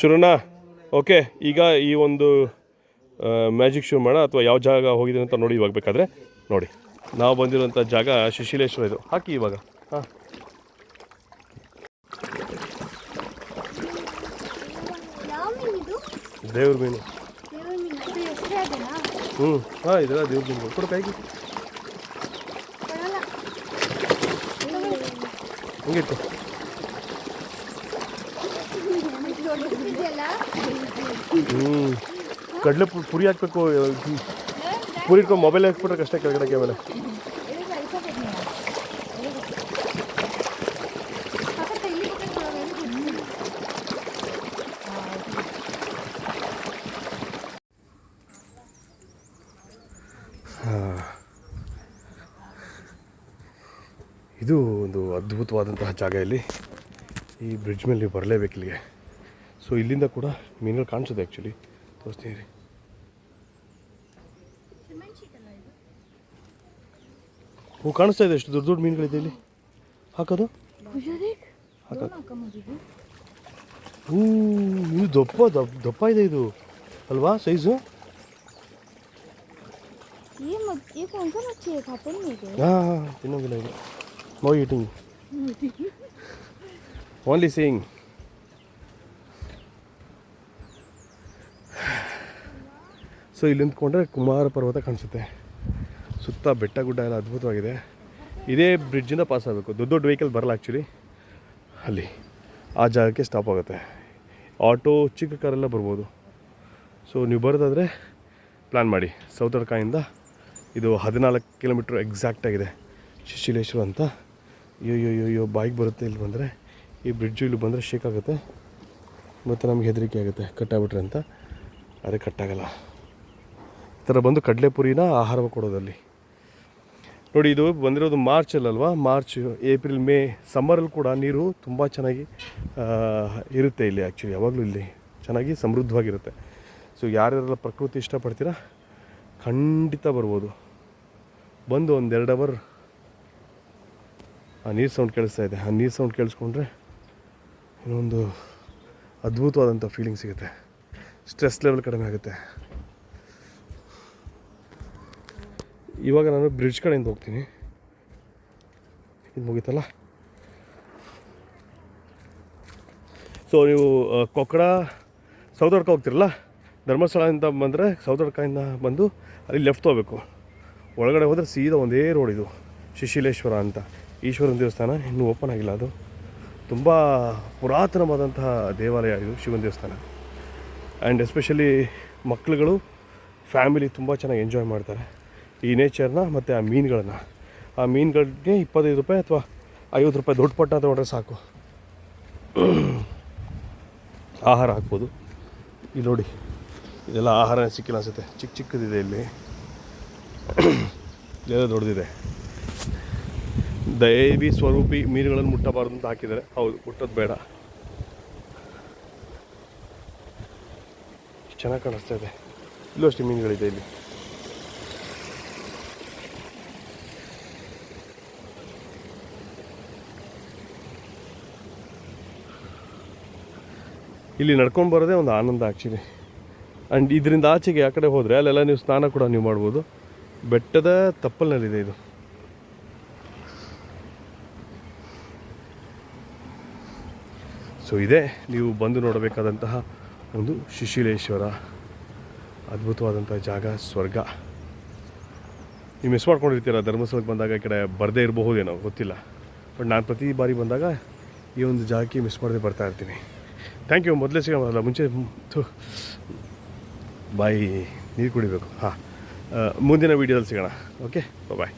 ಶುರುನಾ, okay, ಈಗ ಈ ಒಂದು ಮ್ಯಾಜಿಕ್ ಶೋ ಮಾಡೋಣ ಅಥವಾ ಯಾವ ಜಾಗ ಹೋಗಿದೆ ಅಂತ ನೋಡಿ ಇವಾಗ ಬೇಕಾದರೆ ನೋಡಿ. ನಾವು ಬಂದಿರೋಂಥ ಜಾಗ ಶಿಶಿಲೇಶ್ವರ ಇದು. ಹಾಕಿ ಇವಾಗ. ಹಾಂ. ದೇವ್ರ ಮೀನು. ಹ್ಞೂ ಹಾಂ, ಇದೆಲ್ಲ ದೇವ್ರ ಮೀನು ಕೊಡು ಕೈಗೆ. ಹಂಗಿತ್ತು ಹ್ಞೂ ಕಡಲೆ ಪುರಿ ಹಾಕ್ಬೇಕು ಪುರಿ ಇಟ್ಕೊಂಡು ಮೊಬೈಲ್ ಹಾಕ್ಬಿಟ್ರೆ ಕಷ್ಟ ಕೆಳಗಡೆ ಮೇಲೆ ಇದು ಒಂದು ಅದ್ಭುತವಾದಂತಹ ಜಾಗ ಇಲ್ಲಿ. ಈ ಬ್ರಿಡ್ಜ್ ಮೇಲೆ ನೀವು ಬರಲೇಬೇಕು ಇಲ್ಲಿಗೆ. ಸೊ ಇಲ್ಲಿಂದ ಕೂಡ ಮೀನುಗಳು ಕಾಣಿಸುತ್ತೆ ಆ್ಯಕ್ಚುಲಿ ತೋರಿಸ್ತೀನಿ ರೀ ಹ್ಞೂ ಕಾಣಿಸ್ತಾ ಇದೆ ಎಷ್ಟು ದೊಡ್ಡ ದೊಡ್ಡ ಮೀನುಗಳಿದೆ ಇಲ್ಲಿ. ಹಾಕೋದು? ಹ್ಞೂ ಇದು? ದಪ್ಪ ದಪ್ಪ ದಪ್ಪ ಇದೆ ಇದು. ಅಲ್ವಾ ಸೈಜು? ಹಾಂ ತಿನ್ನೋಗಿಲ್ಲ ಇದು. No eating only seeing so ಇಲ್ಲಿ ನಿಂತ್ಕೊಂಡ್ರೆ ಕುಮಾರ ಪರ್ವತ ಕಾಣಿಸುತ್ತೆ. ಸುತ್ತ ಬೆಟ್ಟ ಗುಡ್ಡ ಎಲ್ಲ ಅದ್ಭುತವಾಗಿದೆ. ಇದೇ ಬ್ರಿಡ್ಜಿಂದ ಪಾಸ್ ಆಗಬೇಕು. ದೊಡ್ಡ ದೊಡ್ಡ ವೆಹಿಕಲ್ ಬರಲ್ಲ ಆ್ಯಕ್ಚುಲಿ ಅಲ್ಲಿ ಆ ಜಾಗಕ್ಕೆ ಸ್ಟಾಪ್ ಆಗುತ್ತೆ. ಆಟೋ ಚಿಕ್ಕ ಕಾರೆಲ್ಲ ಬರ್ಬೋದು. ಸೊ ನೀವು ಬರೋದಾದರೆ ಪ್ಲ್ಯಾನ್ ಮಾಡಿ. ಸೌತಡ್ಕಾಯಿಂದ ಇದು ಹದಿನಾಲ್ಕು ಕಿಲೋಮೀಟ್ರ್ ಎಕ್ಸಾಕ್ಟಾಗಿದೆ ಶಿಶಿಲೇಶ್ವರ ಅಂತ. ಅಯ್ಯೋ ಅಯ್ಯೋ ಅಯ್ಯೋ ಬಾಯಿಗೆ ಬರುತ್ತೆ ಇಲ್ಲಿ ಬಂದರೆ. ಈ ಬ್ರಿಡ್ಜು ಇಲ್ಲಿ ಬಂದರೆ ಶೇಕ್ ಆಗುತ್ತೆ. ಮತ್ತು ನಮಗೆ ಹೆದರಿಕೆ ಆಗುತ್ತೆ. ಕಟ್ಟಾಗ್ಬಿಟ್ರೆ ಅಂತ. ಅದೇ ಕಟ್ಟಾಗಲ್ಲ. ಥರ ಬಂದು ಕಡಲೆಪುರಿನ ಆಹಾರ ಕೊಡೋದಲ್ಲಿ. ನೋಡಿ ಇದು ಬಂದಿರೋದು ಮಾರ್ಚಲ್ಲಲ್ವಾ ಮಾರ್ಚ್ ಏಪ್ರಿಲ್ ಮೇ ಸಮ್ಮರಲ್ಲಿ ಕೂಡ ನೀರು ತುಂಬ ಚೆನ್ನಾಗಿ ಇರುತ್ತೆ ಇಲ್ಲಿ ಆ್ಯಕ್ಚುಲಿ ಯಾವಾಗಲೂ ಇಲ್ಲಿ ಚೆನ್ನಾಗಿ ಸಮೃದ್ಧವಾಗಿರುತ್ತೆ. ಸೊ ಯಾರ್ಯಾರೆಲ್ಲ ಪ್ರಕೃತಿ ಇಷ್ಟಪಡ್ತೀರಾ? ಖಂಡಿತ ಬರ್ಬೋದು. ಬಂದು ಒಂದು ಎರಡು ಅವರ್ ಆ ನೀರು ಸೌಂಡ್ ಕೇಳಿಸ್ತಾ ಇದೆ. ಆ ನೀರು ಸೌಂಡ್ ಕೇಳಿಸ್ಕೊಂಡ್ರೆ ಇನ್ನೊಂದು ಅದ್ಭುತವಾದಂಥ ಫೀಲಿಂಗ್ ಸಿಗುತ್ತೆ. ಸ್ಟ್ರೆಸ್ ಲೆವೆಲ್ ಕಡಿಮೆ ಆಗುತ್ತೆ. ಇವಾಗ ನಾನು ಬ್ರಿಡ್ಜ್ ಕಡೆಯಿಂದ ಹೋಗ್ತೀನಿ. ಇದು ಮುಗೀತಲ್ಲ? ಸೊ ನೀವು ಕೊಕ್ಕಡ ಸೌದಡ್ಕ ಹೋಗ್ತಿರಲ್ಲ? ಧರ್ಮಸ್ಥಳದಿಂದ ಬಂದರೆ ಸೌದಡ್ಕದಿಂದ ಬಂದು ಅಲ್ಲಿ ಲೆಫ್ಟ್ ಹೋಗಬೇಕು ಒಳಗಡೆ ಹೋದರೆ ಸೀದಾ ಒಂದೇ ರೋಡ್ ಇದು. ಶಿಶಿಲೇಶ್ವರ ಅಂತ. ಈಶ್ವರನ ದೇವಸ್ಥಾನ ಇನ್ನೂ ಓಪನ್ ಆಗಿಲ್ಲ ಅದು. ತುಂಬ ಪುರಾತನವಾದಂತಹ ದೇವಾಲಯ ಇದು ಶಿವನ ದೇವಸ್ಥಾನ. ಆ್ಯಂಡ್ ಎಸ್ಪೆಷಲಿ ಮಕ್ಕಳುಗಳು ಫ್ಯಾಮಿಲಿ ತುಂಬ ಚೆನ್ನಾಗಿ ಎಂಜಾಯ್ ಮಾಡ್ತಾರೆ. ಈ ನೇಚರ್ನ ಮತ್ತು ಆ ಮೀನುಗಳನ್ನು. ಆ ಮೀನುಗಳಿಗೆ ಇಪ್ಪತ್ತೈದು ರೂಪಾಯಿ ಅಥವಾ ಐವತ್ತು ರೂಪಾಯಿ ದೊಡ್ಡ ಪಟ್ಟ ತೊಗೊಂಡ್ರೆ ಸಾಕು. ಆಹಾರ ಹಾಕ್ಬೋದು. ಇಲ್ಲಿ ನೋಡಿ, ಇದೆಲ್ಲ ಆಹಾರ ಸಿಕ್ಕಿಲ್ಲ ಅನಿಸುತ್ತೆ. ಚಿಕ್ಕ ಚಿಕ್ಕದಿದೆ ಇಲ್ಲಿ. ಇದೆಲ್ಲ ದೊಡ್ಡದಿದೆ. ದೈವಿ ಸ್ವರೂಪಿ ಮೀನುಗಳನ್ನು ಮುಟ್ಟಬಾರ್ದು ಅಂತ ಹಾಕಿದ್ದಾರೆ. ಹೌದು, ಮುಟ್ಟೋದು ಬೇಡ. ಚೆನ್ನಾಗಿ ಕಾಣಿಸ್ತಾ ಇದೆ. ಇಲ್ಲೂ ಅಷ್ಟೇ ಮೀನುಗಳಿದೆ ಇಲ್ಲಿ. ಇಲ್ಲಿ ನಡ್ಕೊಂಡು ಬರೋದೇ ಒಂದು ಆನಂದ ಆ್ಯಕ್ಚುಲಿ ಆ್ಯಂಡ್ ಇದರಿಂದ ಆಚೆಗೆ ಆ ಕಡೆ ಹೋದರೆ ಅಲ್ಲೆಲ್ಲ ನೀವು ಸ್ನಾನ ಕೂಡ ನೀವು ಮಾಡ್ಬೋದು. ಬೆಟ್ಟದ ತಪ್ಪಲಿನಲ್ಲಿದೆ ಇದು. ಸೊ ಇದೇ, ನೀವು ಬಂದು ನೋಡಬೇಕಾದಂತಹ ಒಂದು ಶಿಶಿಲೇಶ್ವರ. ಅದ್ಭುತವಾದಂಥ ಜಾಗ, ಸ್ವರ್ಗ. ನೀವು ಮಿಸ್ ಮಾಡ್ಕೊಂಡಿರ್ತೀರ, ಧರ್ಮಸ್ಥಳಕ್ಕೆ ಬಂದಾಗ ಈ ಕಡೆ ಬರದೇ ಇರಬಹುದೇನೋ, ಗೊತ್ತಿಲ್ಲ. ಬಟ್ ನಾನು ಪ್ರತಿ ಬಾರಿ ಬಂದಾಗ ಈ ಒಂದು ಜಾಗಕ್ಕೆ ಮಿಸ್ ಮಾಡದೆ ಬರ್ತಾ ಇರ್ತೀನಿ. ಥ್ಯಾಂಕ್ ಯು ಮೊದಲೇ ಸಿಗೋಲ್ಲ ಮುಂಚೆ ಬಾಯಿ ನೀರು ಕುಡಿಬೇಕು. ಹಾಂ. ಮುಂದಿನ ವೀಡಿಯೋದಲ್ಲಿ ಸಿಗೋಣ. Okay bye